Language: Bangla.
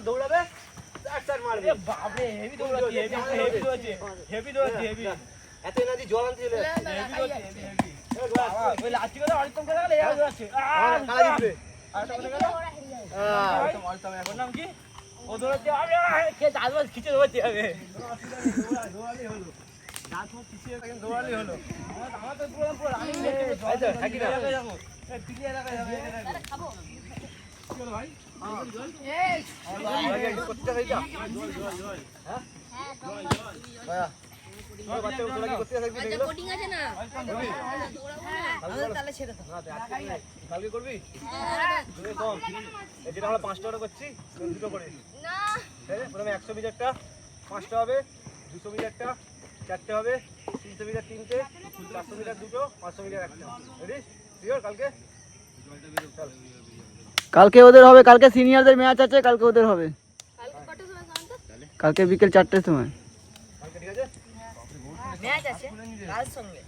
দৌড়াবে বাপরে হেভি দৌড়াচ্ছে হেভি দৌড়াচ্ছে হেভি দৌড়াচ্ছে হেভি এত এনার্জি খিচে দৌড়াচ্ছে হবে করবি? কম যেটা আমরা পাঁচটা করে করছি দুটো করে। ঠিক আছে প্রথমে একশো মিটারটা পাঁচটা হবে দুশো মিটারটা চারটে হবে তিনশো মিটার তিনটে চারশো মিটার দুটো পাঁচশো মিটার একটা। রেডি কালকে? কালকে ওদের হবে কালকে সিনিয়রদের ম্যাচ আছে কালকে ওদের হবে। কালকে বিকেল চারটের সময়। ঠিক আছে? ম্যাচ আছে কার সঙ্গে?